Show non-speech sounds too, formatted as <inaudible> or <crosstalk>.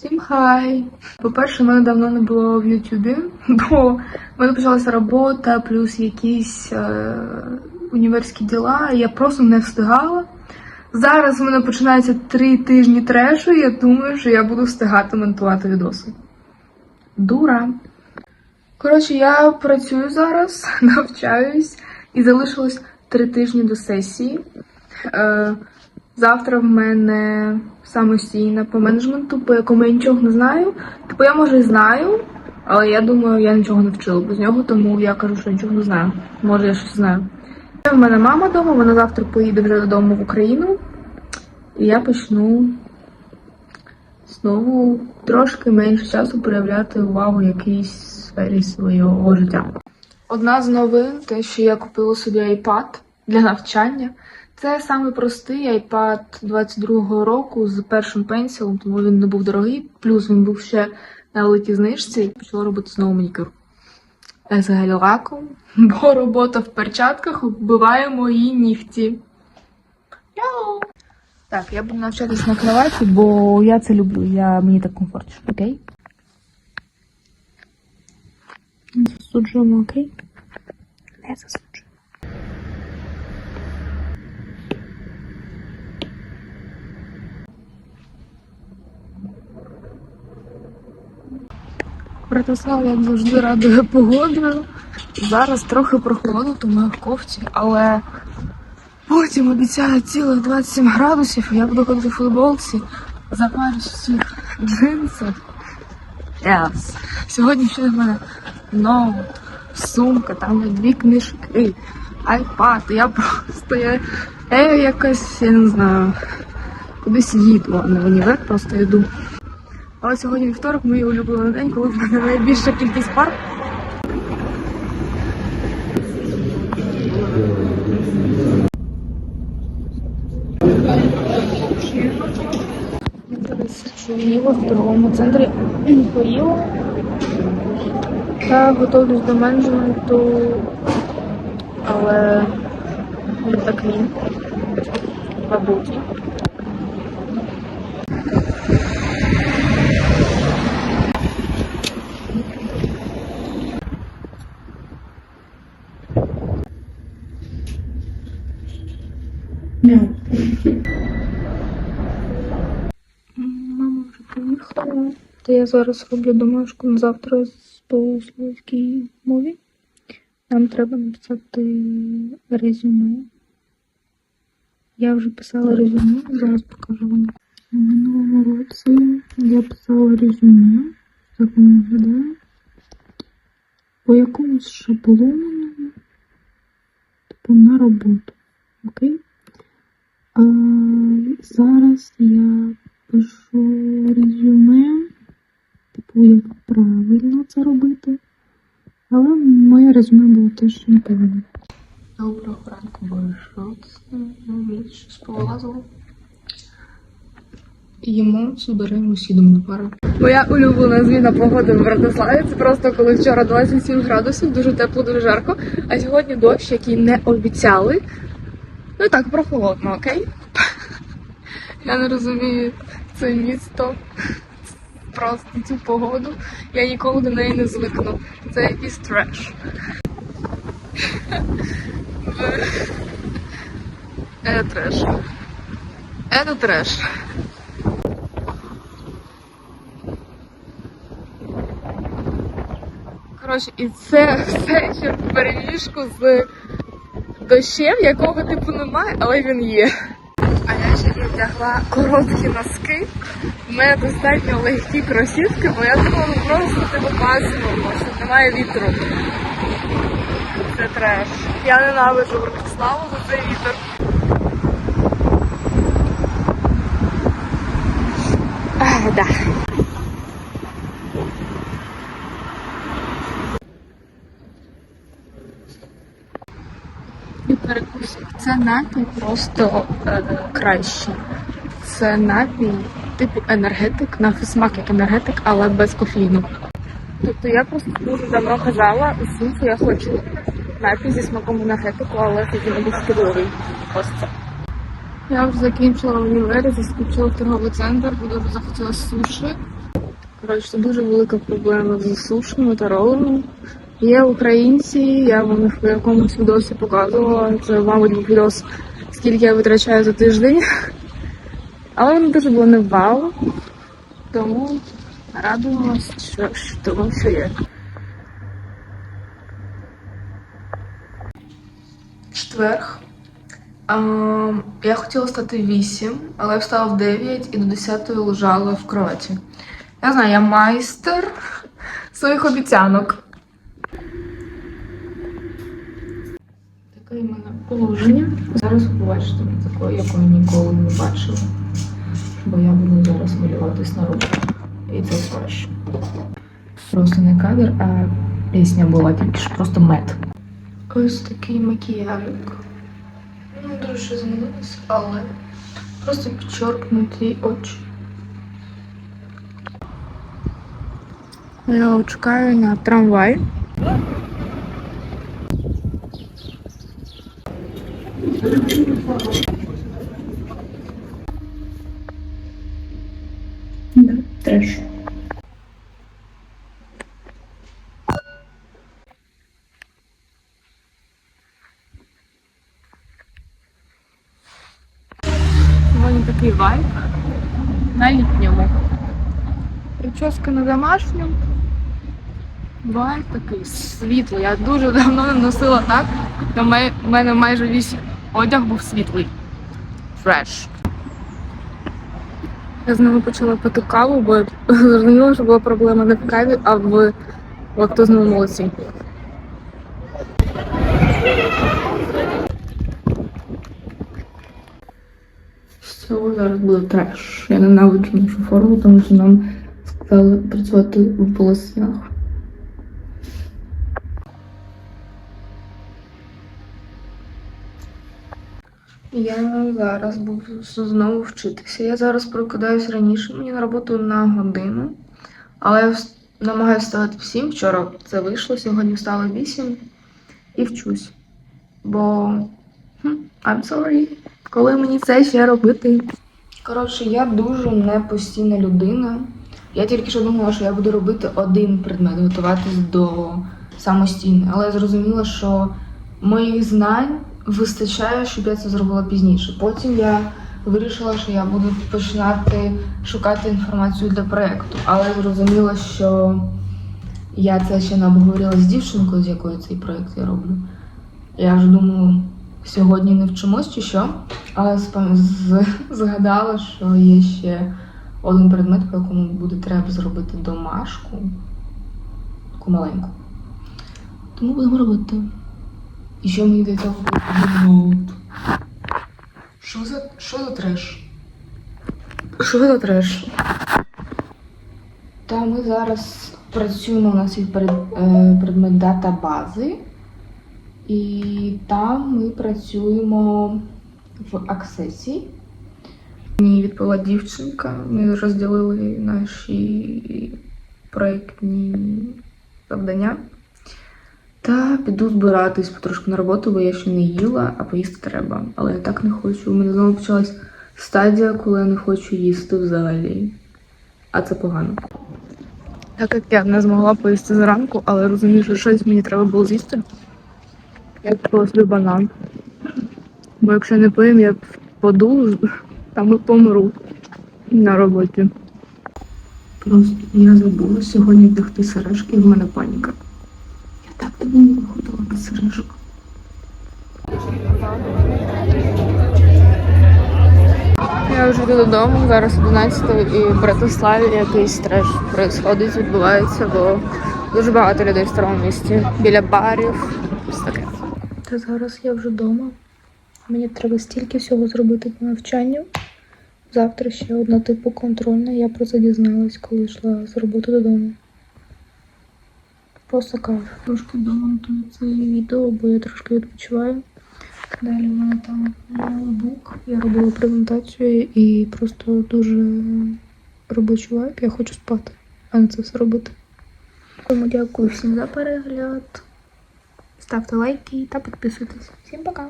Всім хай! По-перше, мене давно не було в Ютубі, <laughs> бо в мене почалася робота, плюс якісь е, універські діла, я просто не встигала. Зараз у мене починається три тижні трешу, і я думаю, що я буду встигати монтувати відоси. Дура. Коротше, я працюю зараз, <laughs> навчаюсь, і залишилось три тижні до сесії. Е, Завтра в мене самостійна по менеджменту, по якому я нічого не знаю. Типу я може і знаю, але я думаю, я нічого не вчила без нього, тому я кажу, що нічого не знаю. Може, я щось знаю. В мене мама вдома, вона завтра поїде вже додому в Україну. І я почну знову трошки менше часу проявляти увагу якійсь сфері свого життя. Одна з новин, те, що я купила собі iPad для навчання. Це саме простий iPad 22-го року з першим пенсілом, тому він не був дорогий. Плюс він був ще на великій знижці почала робити знову манікюр. З гель-лаком, <laughs> бо робота в перчатках вбиває мої нігті. Яу! Так, я буду навчатися на кроваті, бо я це люблю. Я, мені так комфортніше, окей? Засуджуємо, окей? Не засуджуємо. Братислав, як завжди, радує погодою. Зараз трохи прохолодно, тому я в кофті, але потім обіцяють цілих 27 градусів, я буду ходити в футболці, запарюсь в цих джинсах. Yes. Сьогодні ще в мене ноут, сумка, там є дві книжки, айпад. Я просто я, я якось, я не знаю, кудись їду, а не в універ, просто йду. Але сьогодні вівторок, мій улюблений день, коли в мене найбільша кількість пар. Сиджу в торговому центрі поїла. Та готовлюсь до менеджменту, але не так він. Мабуть. Мама вже приїхала. Я зараз роблю домашку на завтра по словацькій мові. Нам треба написати резюме. Я вже писала резюме, зараз покажу вам. У минулому році я писала резюме, так воно виглядає. По якомусь шаблону, типу на роботу. Окей? А зараз я пишу резюме, типу, як правильно це робити. Але моє резюме було теж неправильне. Доброго ранку, це? Мені щось повилазило. Їмо, зберемо, сідемо на пару. Моя улюблена зміна погоди в Братиславі. Це просто коли вчора 27 градусів, дуже тепло, дуже жарко. А сьогодні дощ, який не обіцяли. Ну так, прохолодно, окей? Я не розумію це місто. Просто цю погоду. Я ніколи до неї не звикну. Це якийсь треш. Це треш. Це треш. Коротше, і це все ще в переміжку з дощем, якого типу немає, але він є. А я ще не короткі носки. У мене достатньо легкі кросівки, бо я думала просто типу максимум, що немає вітру. Це треш. Я ненавиджу Братиславу за цей вітер. А, да. І перекусик. Це напій просто е, кращий. Це напій типу енергетик, на смак як енергетик, але без кофеїну. Тобто я просто дуже давно казала усім, що я хочу напій зі смаком енергетику, але це не був шкідливий. Ось це. Я вже закінчила універі, заскочила в торговий центр, бо дуже захотіла суші. Коротше, дуже велика проблема з сушами та ролами. Є українці, я вам їх в якомусь відосі показувала. Це, мабуть, відос, скільки я витрачаю за тиждень. Але воно дуже було не вау. Тому радуємось, що, що тому що є. Четверг. Я хотіла стати 8, але я встала в 9 і до 10 лежала в кроваті. Я знаю, я майстер своїх обіцянок. Таке в мене положення. Зараз побачите такою, якою ніколи не бачила. Бо я буду зараз малюватись на руках. І це краще. Просто не кадр, а пісня була тільки що просто мед. Ось такий макіяжик. Ну, дуже змінилось, але просто підчоркнуті очі. Я чекаю на трамвай. Треш. Сьогодні такий вайб на літньому. Прическа на домашньому. Вайб такий світлий. Я дуже давно не носила так. То в мене майже весь одяг був світлий. Фреш. Я з ними почала пити каву, бо зрозуміла, що була проблема не в каві, а в лактозному молоці. Все, зараз буде треш. Я ненавиджу нашу форму, тому що нам сказали працювати в полоснях. Я зараз буду знову вчитися. Я зараз прокидаюсь раніше, мені на роботу на годину. Але я намагаюся вставати в 7. Вчора це вийшло, сьогодні встала в 8 і вчусь. Бо I'm sorry, коли мені це ще робити? Коротше, я дуже непостійна людина. Я тільки що думала, що я буду робити один предмет, готуватись до самостійно. Але я зрозуміла, що моїх знань вистачає, щоб я це зробила пізніше. Потім я вирішила, що я буду починати шукати інформацію для проєкту. Але зрозуміла, що я це ще не обговорила з дівчинкою, з якою цей проєкт я роблю. Я вже думаю, сьогодні не вчимось чи що, але згадала, що є ще один предмет, по якому буде треба зробити домашку, таку маленьку. Тому будемо робити. І що мені цього потрібен ноут? Що за, що за треш? Що за треш? Та ми зараз працюємо, у нас є перед- е, предмет датабази. І там ми працюємо в аксесі. Мені відповіла дівчинка. Ми розділили наші проєктні завдання. Та піду збиратись потрошку на роботу, бо я ще не їла, а поїсти треба. Але я так не хочу. У мене знову почалась стадія, коли я не хочу їсти взагалі. А це погано. Так як я не змогла поїсти зранку, але розумію, що щось мені треба було з'їсти. Я купила собі банан. Бо якщо не поїм, я впаду там і помру на роботі. Просто я забула сьогодні вдягти сережки, і в мене паніка. Я так давно не виходила без сережок. Я вже йду додому, зараз 11 і в Братиславі якийсь треш происходить, відбувається, бо дуже багато людей в старому місті біля барів. Таке. Та зараз я вже вдома. Мені треба стільки всього зробити по навчанню. Завтра ще одна типу контрольна. Я про це дізналась, коли йшла з роботи додому. Просто кайф. Трошки домонтую це відео, бо я трошки відпочиваю. Далі в мене там ноутбук. Я робила презентацію і просто дуже робочий вайб. Я хочу спати, а не це все робити. Тому дякую всім за перегляд. Ставте лайки та підписуйтесь. Всім пока!